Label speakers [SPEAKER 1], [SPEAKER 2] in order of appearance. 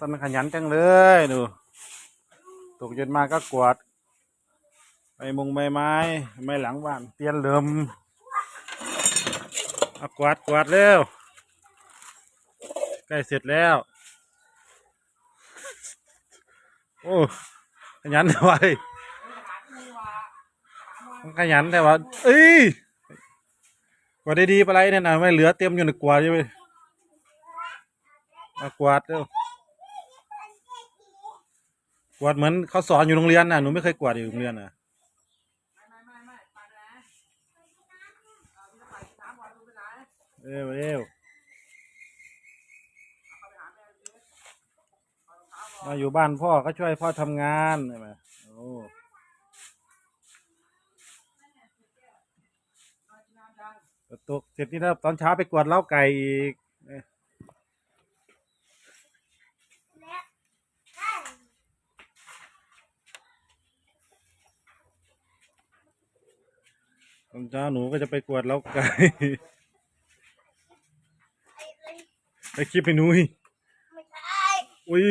[SPEAKER 1] สันขยันจังเลยดูตกเย็นมาก็กวาดใบมงใบไม้ไม้หลังบ้านเตียนเหลิมเอากวาดกวาดเร็วใกล้เสร็จแล้ว โอ้ขยันแต่ว่ามันขยันแต่ว่าเอ้ยกวาดได้ดีปไรเนี่ยนะไม่เหลือเต็มอยู่ในกวาดอยู่เลยมกวาดเร็ว วดเหมือนเขาสอนอยู่โรงเรียนน่ะหนูไม่เคยกวาดอยู่โรงเรียนน่ะเร็วเร็วมาอยู่บ้านพ่อก็ช่วยพ่อทำงานใช่ไหมโอ้ตกเสร็จนี่แล้วตอนเช้าไปกวาดเล้าไก่อีกเอ้ย ตอนเช้าหนูก็จะไปกวาดเล้าไก่ไปคลิปให้หนุ้ย
[SPEAKER 2] ไม่ใช่
[SPEAKER 1] อุ้ย